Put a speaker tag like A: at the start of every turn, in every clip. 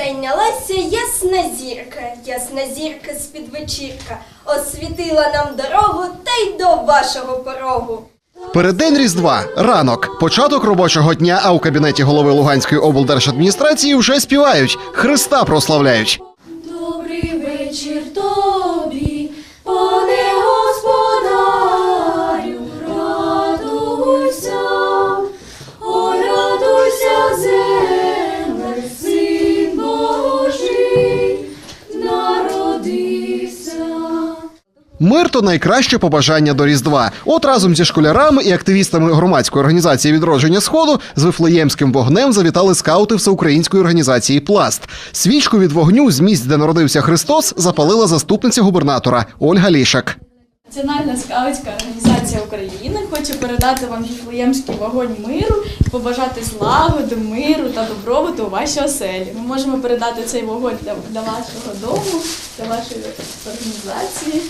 A: Зайнялася ясна зірка, ясна зірка з-під вечірка, освітила нам дорогу та й до вашого порогу.
B: Переддень Різдва, ранок, початок робочого дня, а у кабінеті голови Луганської облдержадміністрації вже співають, Христа прославляють. Мир то найкраще побажання до Різдва. От разом зі школярами і активістами громадської організації відродження сходу з вифлеємським вогнем завітали скаути всеукраїнської організації Пласт. Свічку від вогню з місць, де народився Христос, запалила заступниця губернатора Ольга Лішак.
C: Національна скаутська організація України хоче передати вам віфлеємський вогонь миру побажати злагоди, миру та добробуту у вашій оселі. Ми можемо передати цей вогонь для, для вашого дому, для вашої організації.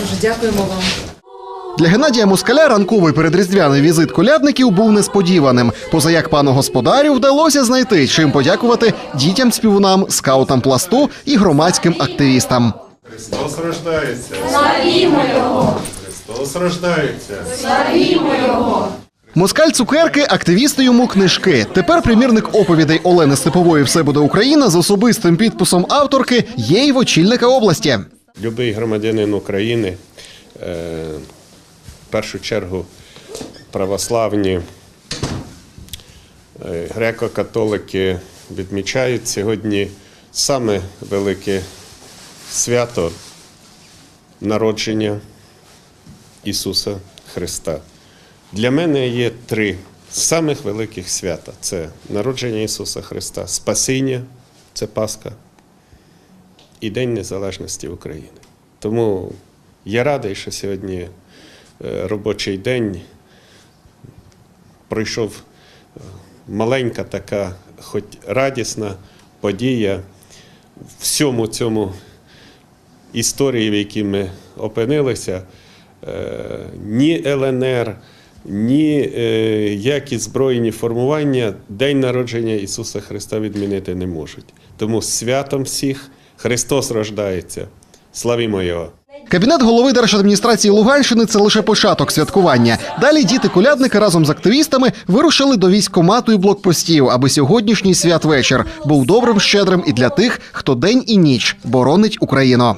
D: Дуже дякуємо вам.
B: Для Геннадія Москаля ранковий передріздвяний візит колядників був несподіваним. Поза як пану господарю вдалося знайти, чим подякувати дітям співунам, скаутам пласту і громадським активістам.
E: Христос рождається. Славімо Його! Христос рождається.
B: Москаль цукерки, активісти йому книжки. Тепер примірник оповідей Олени Степової Все буде Україна з особистим підписом авторки є й в очільника області.
E: Любий громадянин України, е, в першу чергу православні е, греко-католики відмічають сьогодні саме велике свято народження Ісуса Христа. Для мене є три самих великих свята: це народження Ісуса Христа, Спасіння, це Пасха і День Незалежності України. Тому я радий, що сьогодні робочий день пройшов е, маленька така, хоч радісна подія в всьому цьому історії, в якій ми опинилися. Е, Ні ЛНР, ні е, які збройні формування День народження Ісуса Христа відмінити не можуть. Тому святом всіх Христос рождається. Славімо Його!
B: Кабінет голови держадміністрації Луганщини це лише початок святкування. Далі діти колядники разом з активістами вирушили до військкомату і блокпостів, аби сьогоднішній святвечір був добрим, щедрим і для тих, хто день і ніч боронить Україну.